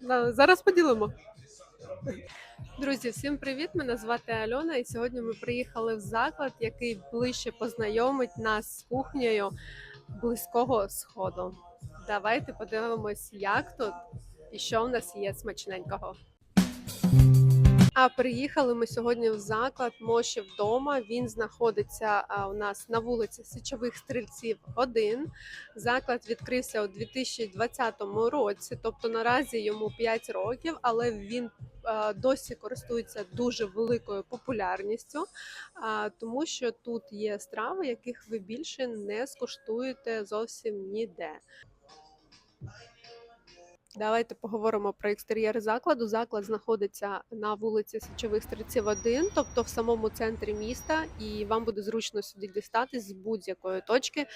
Зараз поділимо. Друзі, всім привіт! Мене звати Альона, і сьогодні ми приїхали в заклад, який ближче познайомить нас з кухнею близького сходу. Давайте подивимось, як тут і що в нас є смачненького. А приїхали ми сьогодні в заклад Моші вдома. Він знаходиться у нас на вулиці Січових Стрільців 1. Заклад відкрився у 2020 році, тобто наразі йому 5 років, але він досі користується дуже великою популярністю, тому що тут є страви, яких ви більше не скуштуєте зовсім ніде. Давайте поговоримо про екстер'єр закладу. Заклад знаходиться на вулиці Січових Стрільців 1, тобто в самому центрі міста, і вам буде зручно сюди дістатись з будь-якої точки е,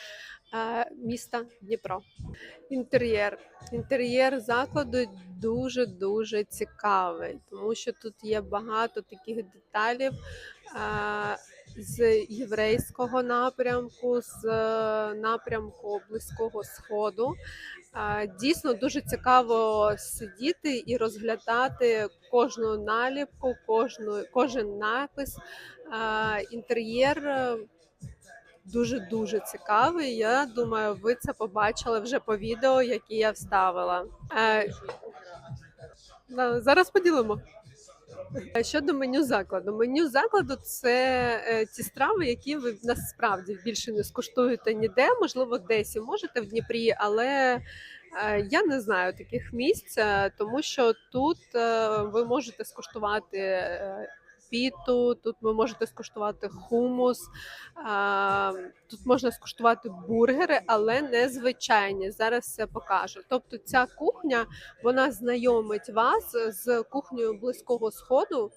міста Дніпро. Інтер'єр. Інтер'єр закладу дуже дуже цікавий, тому що тут є багато таких деталів. е, з єврейського напрямку, з е, напрямку близького сходу. Дійсно дуже цікаво сидіти і розглядати кожну наліпку, кожну, кожен напис. Інтер'єр дуже дуже цікавий. Я думаю, ви це побачили вже по відео, які я вставила. Е, Зараз поділимо. Е, Щодо меню закладу, меню закладу це е, ті страви, які ви насправді більше не скуштуєте ніде, можливо, десь і можете в Дніпрі, але е, я не знаю таких місць, тому що тут ви можете скуштувати. Піту, тут ви можете скуштувати хумус, тут можна скуштувати бургери, але не звичайні. Зараз все покажу. Тобто, ця кухня вона знайомить вас з кухнею близького сходу,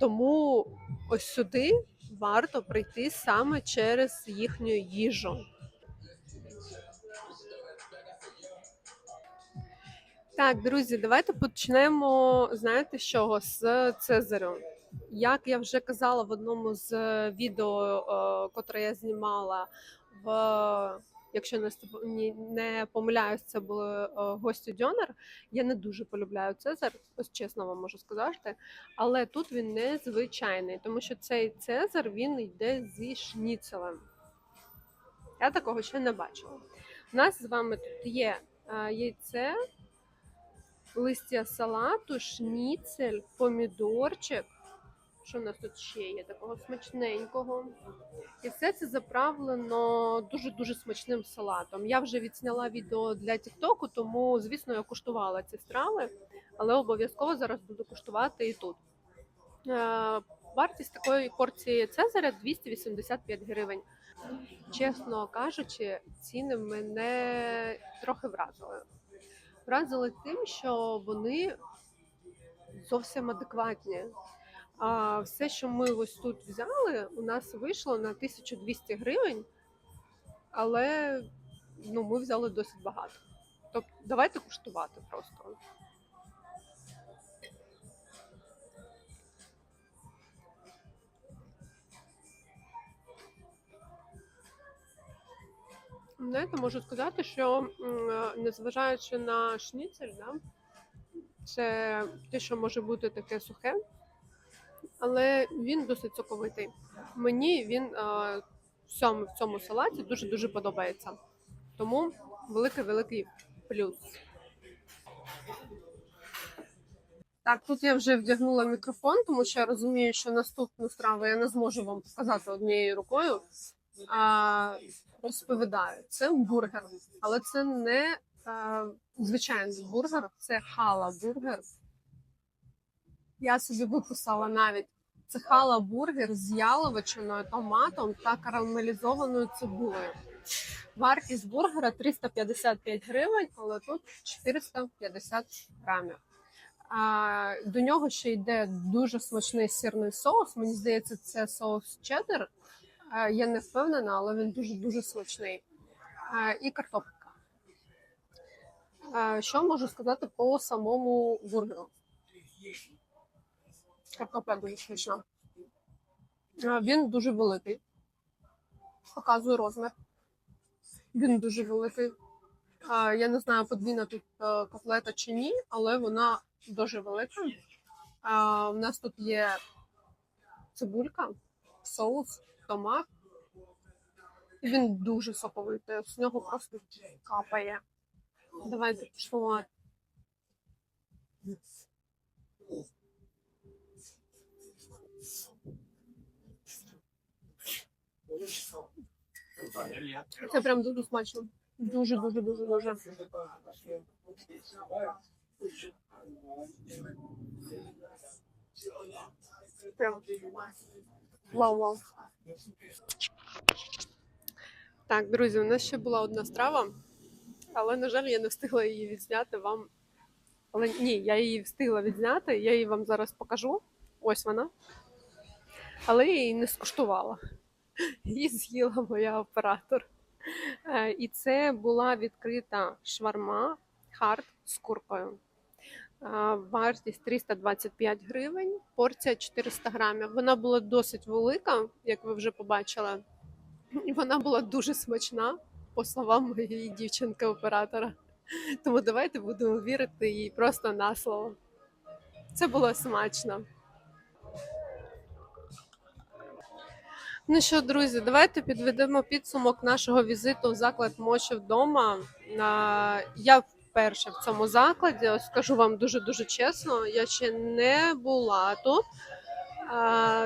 тому ось сюди варто прийти саме через їхню їжу. Так, друзі, давайте почнемо. Знаєте з чого? З Цезарю. Як я вже казала в одному з відео, е, котре я знімала в якщо не не помиляюсь, це були е, гості Дьонер. Я не дуже полюбляю Цезар, ось чесно вам можу сказати. Але тут він незвичайний, тому що цей Цезар він йде зі шніцелем. Я такого ще не бачила. У нас з вами тут є е, яйце, листя салату, шніцель, помідорчик. Що в нас тут ще є такого смачненького? І все це заправлено дуже-дуже смачним салатом. Я вже відсняла відео для Тіктоку, тому, звісно, я куштувала ці страви, але обов'язково зараз буду куштувати і тут. Е, Вартість такої порції Цезаря 285 гривень. Чесно кажучи, ціни мене трохи вразили. Вразили тим, що вони зовсім адекватні. А все, що ми ось тут взяли, у нас вийшло на 1200 гривень, але ну, ми взяли досить багато. Тобто, давайте куштувати просто. Знаєте, можу сказати, що е, незважаючи на шніцель, да, це те, що може бути таке сухе, але він досить соковитий. Мені він е, в цьому, в цьому салаті дуже дуже подобається. Тому великий великий плюс. Так, тут я вже вдягнула мікрофон, тому що я розумію, що наступну страву я не зможу вам показати однією рукою. А, розповідаю, це бургер, але це не е, звичайний бургер, це хала бургер. Я собі виписала навіть це хала бургер з яловичиною, томатом та карамелізованою цибулею. Вартість бургера 355 гривень, але тут 450 грамів. А, до нього ще йде дуже смачний сирний соус. Мені здається, це соус чеддер. А, я не впевнена, але він дуже дуже смачний. І картопелька. Що можу сказати по самому бургеру? Картопля дуже смачна. Він дуже великий. Показую розмір. Він дуже великий. Я не знаю, подвійна тут е, котлета чи ні, але вона дуже велика. У нас тут є цибулька, соус, томат. Він дуже соковитий. З нього просто капає. Давайте пішло. Це прям дуже смачно. Дуже, дуже, дуже, дуже. Прям. Вау, вау. Так, друзі, у нас ще була одна страва, але, на жаль, я не встигла її відзняти вам. Але ні, я її встигла відзняти, я її вам зараз покажу. Ось вона. Але я її не скуштувала. Її з'їла моя оператор. Е, І це була відкрита шварма хард з куркою. Вартість 325 гривень, порція 400 грамів. Вона була досить велика, як ви вже побачили. І вона була дуже смачна, по словам моєї дівчинки-оператора. Тому давайте будемо вірити їй просто на слово. Це було смачно. Ну що, друзі, давайте підведемо підсумок нашого візиту в заклад Мочі вдома. Я вперше в цьому закладі, ось скажу вам дуже дуже чесно, я ще не була тут,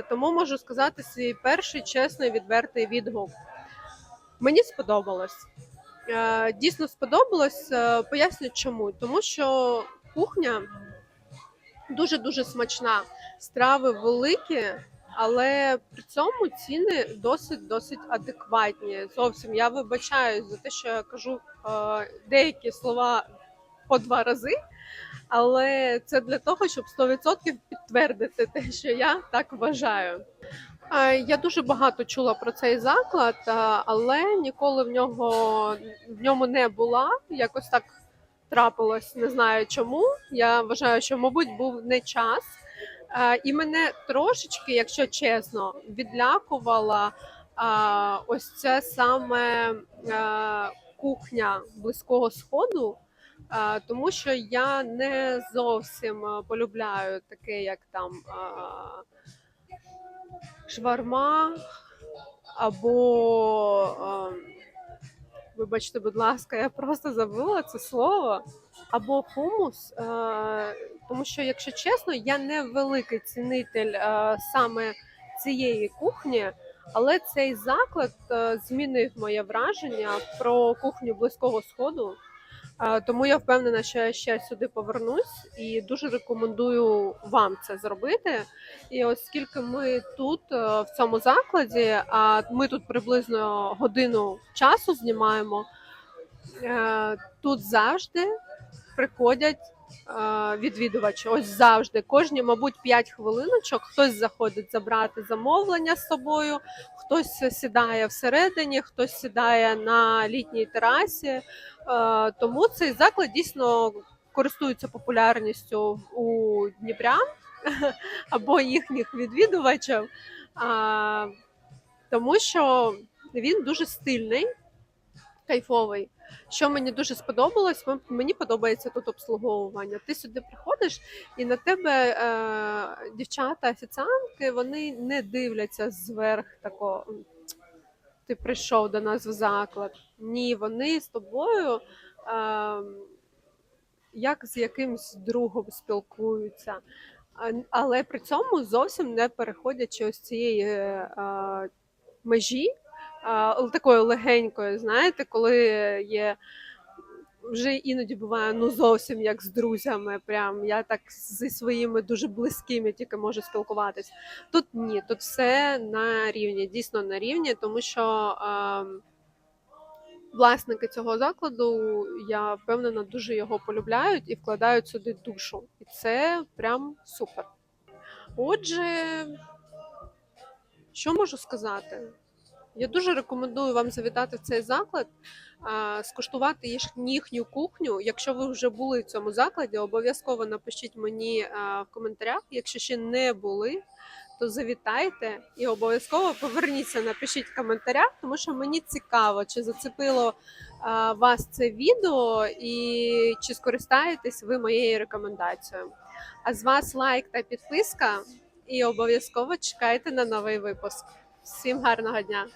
тому можу сказати свій перший чесний відвертий відгук. Мені сподобалось. Дійсно сподобалось. Е, Поясню чому. Тому що кухня дуже дуже смачна. Страви великі, але при цьому ціни досить досить адекватні. Зовсім я вибачаюсь за те, що я кажу е, деякі слова по два рази. Але це для того, щоб 100% підтвердити те, що я так вважаю. Я дуже багато чула про цей заклад, але ніколи в нього в ньому не була. Якось так трапилось, не знаю чому. Я вважаю, що, мабуть, був не час. І мене трошечки, якщо чесно, відлякувала ось це саме кухня близького сходу. Тому що я не зовсім е, полюбляю таке, як там шварма або, вибачте, будь ласка, я просто забула це слово, або хумус. е, Тому що, якщо чесно, я не великий цінитель е, саме цієї кухні, але цей заклад змінив моє враження про кухню близького сходу. Тому я впевнена, що я ще сюди повернусь і дуже рекомендую вам це зробити. І оскільки ми тут е, в цьому закладі, а ми тут приблизно годину часу знімаємо, е, тут завжди приходять е, відвідувачі. Ось завжди. Кожні, мабуть, 5 хвилиночок хтось заходить забрати замовлення з собою, хтось сідає всередині, хтось сідає на літній терасі. Е, Тому цей заклад дійсно користується популярністю у Дніпрян або їхніх відвідувачів, тому що він дуже стильний, кайфовий. Що мені дуже сподобалось, мені подобається тут обслуговування. Ти сюди приходиш, і на тебе е, дівчата, офіціантки, вони не дивляться зверх такого. Ти прийшов до нас в заклад. Ні, вони з тобою. Е, як з якимсь другом спілкуються, але при цьому зовсім не переходячи ось цієї е, межі, а, такої легенької, знаєте, коли є. Вже іноді буває ну зовсім як з друзями. Прям я так зі своїми дуже близькими тільки можу спілкуватись. Тут ні, тут все на рівні, дійсно на рівні, тому що ем, власники цього закладу, я впевнена, дуже його полюбляють і вкладають сюди душу. І це прям супер. Отже, що можу сказати? Я дуже рекомендую вам завітати в цей заклад, скуштувати їхню кухню. Якщо ви вже були в цьому закладі, обов'язково напишіть мені в коментарях. Якщо ще не були, то завітайте і обов'язково поверніться, напишіть в коментарях, тому що мені цікаво, чи зацепило вас це відео і чи скористаєтесь ви моєю рекомендацією. А з вас лайк та підписка, і обов'язково чекайте на новий випуск. Всім гарного дня!